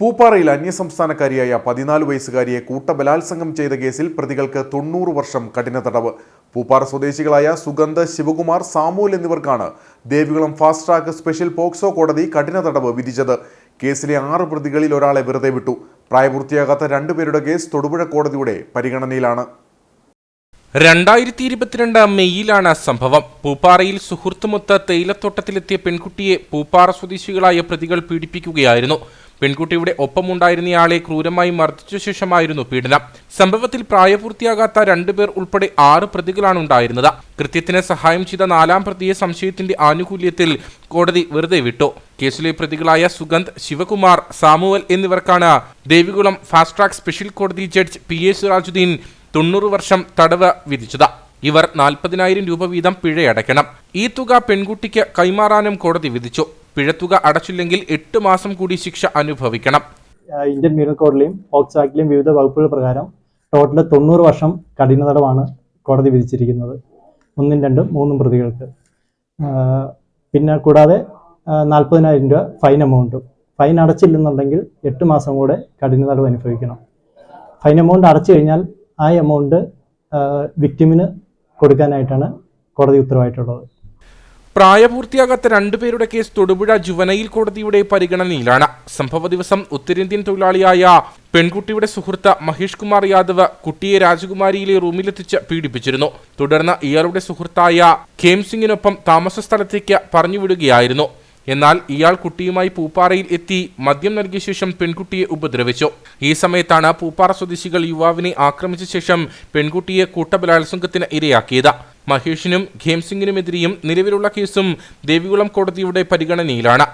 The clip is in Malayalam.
പൂപ്പാറയിൽ അന്യസംസ്ഥാനക്കാരിയായ പതിനാല് വയസ്സുകാരിയെ കൂട്ടബലാത്സംഗം ചെയ്ത കേസിൽ പ്രതികൾക്ക് തൊണ്ണൂറ് വർഷം കഠിന തടവ്. പൂപ്പാറ സ്വദേശികളായ സുഗന്ധ ശിവകുമാർ സാമുൽ എന്നിവർക്കാണ് Devikulam fast track special POCSO കോടതി കഠിന തടവ് വിധിച്ചത്. കേസിലെ ആറ് പ്രതികളിൽ ഒരാളെ വെറുതെ വിട്ടു. പ്രായപൂർത്തിയാകാത്ത രണ്ടുപേരുടെ കേസ് തൊടുപുഴ കോടതിയുടെ പരിഗണനയിലാണ്. രണ്ടായിരത്തി ഇരുപത്തിരണ്ട് മെയ്യിലാണ് സംഭവം. പൂപ്പാറയിൽ സുഹൃത്തുമൊത്ത് തേയിലത്തോട്ടത്തിലെത്തിയ പെൺകുട്ടിയെ പൂപ്പാറ സ്വദേശികളായ പ്രതികൾ പീഡിപ്പിക്കുകയായിരുന്നു. പെൺകുട്ടിയുടെ ഒപ്പമുണ്ടായിരുന്നയാളെ ക്രൂരമായി മർദ്ദിച്ച ശേഷമായിരുന്നു പീഡനം. സംഭവത്തിൽ പ്രായപൂർത്തിയാകാത്ത രണ്ടുപേർ ഉൾപ്പെടെ ആറ് പ്രതികളാണ് ഉണ്ടായിരുന്നത്. കൃത്യത്തിന് സഹായം ചെയ്ത നാലാം പ്രതിയെ സംശയത്തിന്റെ ആനുകൂല്യത്തിൽ കോടതി വെറുതെ വിട്ടു. കേസിലെ പ്രതികളായ സുഗന്ധ് ശിവകുമാർ സാമുവൽ എന്നിവർക്കാണ് ദേവികുളം ഫാസ്റ്റ് ട്രാക്ക് സ്പെഷ്യൽ കോടതി ജഡ്ജ് പി എ സിറാജുദ്ദീൻ തൊണ്ണൂറ് വർഷം തടവ് വിധിച്ചത്. ഇവർ നാൽപ്പതിനായിരം രൂപ വീതം പിഴയടയ്ക്കണം. ഈ തുക പെൺകുട്ടിക്ക് കൈമാറാനും കോടതി വിധിച്ചു. പിഴത്തുക അടച്ചില്ലെങ്കിൽ എട്ട് മാസം കൂടി ശിക്ഷ അനുഭവിക്കണം. ഇന്ത്യൻ പീനൽ കോഡിലെയും ആക്ടിലെയും വിവിധ വകുപ്പുകൾ പ്രകാരം ടോട്ടൽ തൊണ്ണൂറ് വർഷം കഠിന തടവാണ് കോടതി വിധിച്ചിരിക്കുന്നത്. ഒന്നും രണ്ടും മൂന്നും പ്രതികൾക്ക്. പിന്നെ കൂടാതെ നാൽപ്പതിനായിരം രൂപ ഫൈൻ എമൗണ്ടും ഫൈൻ അടച്ചില്ലെന്നുണ്ടെങ്കിൽ എട്ട് മാസം കൂടെ കഠിന തടവ് അനുഭവിക്കണം. ഫൈൻ എമൗണ്ട് അടച്ചു കഴിഞ്ഞാൽ ആ എമൗണ്ട് വിക്ടിമിന് കൊടുക്കാനായിട്ടാണ് കോടതി ഉത്തരവായിട്ടുള്ളത്. പ്രായപൂർത്തിയാകാത്ത രണ്ടുപേരുടെ കേസ് തൊടുപുഴ ജുവനയിൽ കോടതിയുടെ പരിഗണനയിലാണ്. സംഭവ ദിവസം ഉത്തരേന്ത്യൻ തൊഴിലാളിയായ പെൺകുട്ടിയുടെ സുഹൃത്ത് മഹേഷ് കുമാർ യാദവ് കുട്ടിയെ രാജകുമാരിയിലെ റൂമിലെത്തിച്ച് പീഡിപ്പിച്ചിരുന്നു. തുടർന്ന് ഇയാളുടെ സുഹൃത്തായ ഖേം സിംഗിനൊപ്പം താമസ സ്ഥലത്തേക്ക് പറഞ്ഞുവിടുകയായിരുന്നു. എന്നാൽ ഇയാൾ കുട്ടിയുമായി പൂപ്പാറയിൽ എത്തി മദ്യം നൽകിയ ശേഷം പെൺകുട്ടിയെ ഉപദ്രവിച്ചു. ഈ സമയത്താണ് പൂപ്പാറ സ്വദേശികൾ യുവാവിനെ ആക്രമിച്ച ശേഷം പെൺകുട്ടിയെ കൂട്ടബലാത്സംഗത്തിന് ഇരയാക്കിയത്. മഹേഷിനും ഖേംസിംഗിനുമെതിരെയും നിലവിലുള്ള കേസും ദേവികുളം കോടതിയുടെ പരിഗണനയിലാണ്